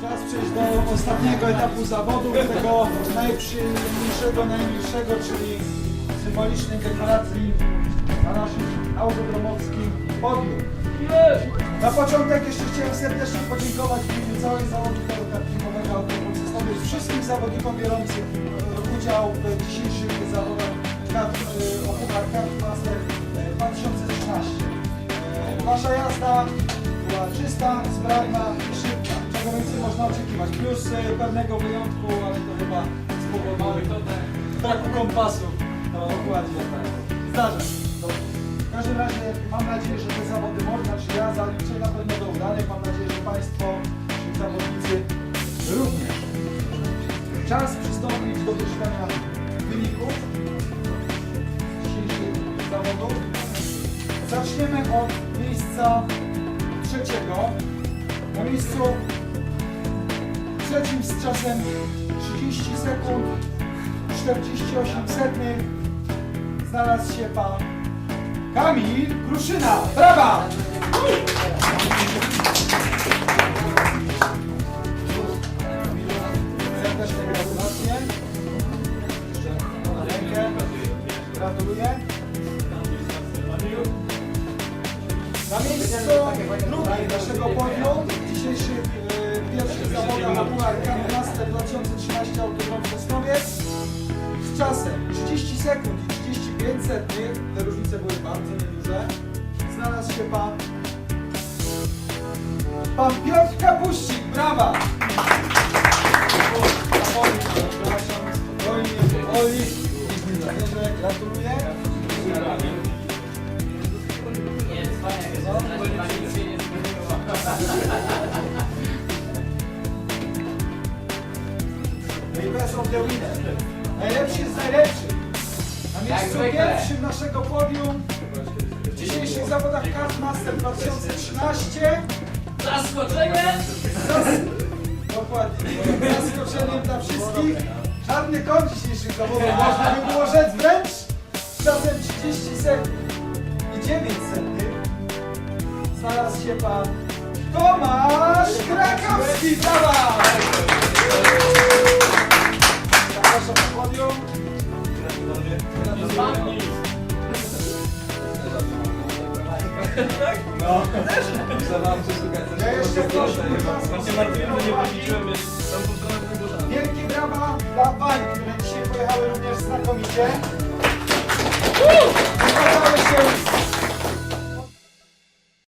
Czas przejść do ostatniego etapu zawodu, tego najprzyjemniejszego, najmilszego, czyli symbolicznej deklaracji na naszym autodromowskim podium. Na początek jeszcze chciałem serdecznie podziękować w imieniu całej załogi tego kartingowego autodromowy wszystkim zawodnikom biorącym udział w dzisiejszych zawodach e, o Puchar Kart Master e, 2013. E, Wasza jazda była czysta, sprawna i szybka. Czego więcej można oczekiwać? Plus e, pewnego wyjątku, ale to chyba z powodu braku kompasu. No dokładnie tak. Zdarza się. W każdym razie mam nadzieję, że te zawody można, czy ja zaliczę na pewno do udanych. Mam nadzieję, że Państwo, ci zawodnicy również. Czas przystąpić do wyszukania wyników dzisiejszych zawodów. Zaczniemy od miejsca trzeciego. Na miejscu trzecim z czasem 30 sekund 48 setnych znalazł się pan Kamil Kruszyna. Brawa! Gratulacje. Gratuluję. Na miejscu drugim naszego podium w dzisiejszych e, pierwszych zawodach na Puchar Kamy Master 2013 Autodrom Sosnowiec z czasem 30 sekund i 35 setnych, te różnice były bardzo nieduże, znalazł się pan pan Piotr Kapuścik, brawa! Gratuluję. Best of the winner. Najlepszy jest najlepszy. Na miejscu pierwszym naszego podium w dzisiejszych zawodach Kart Master 2013 Zaskoczenie! Zas- Dokładnie. Zaskoczeniem dla wszystkich. Czarny koń dzisiejszych zawodów. Można by było rzec wręcz z czasem 30 sekund i 9 setnych znalazł się pan Tomasz Krakowski. Brawa! Ja jeszcze proszę, nie. Wielkie brawa dla pań, które dzisiaj pojechały również znakomicie.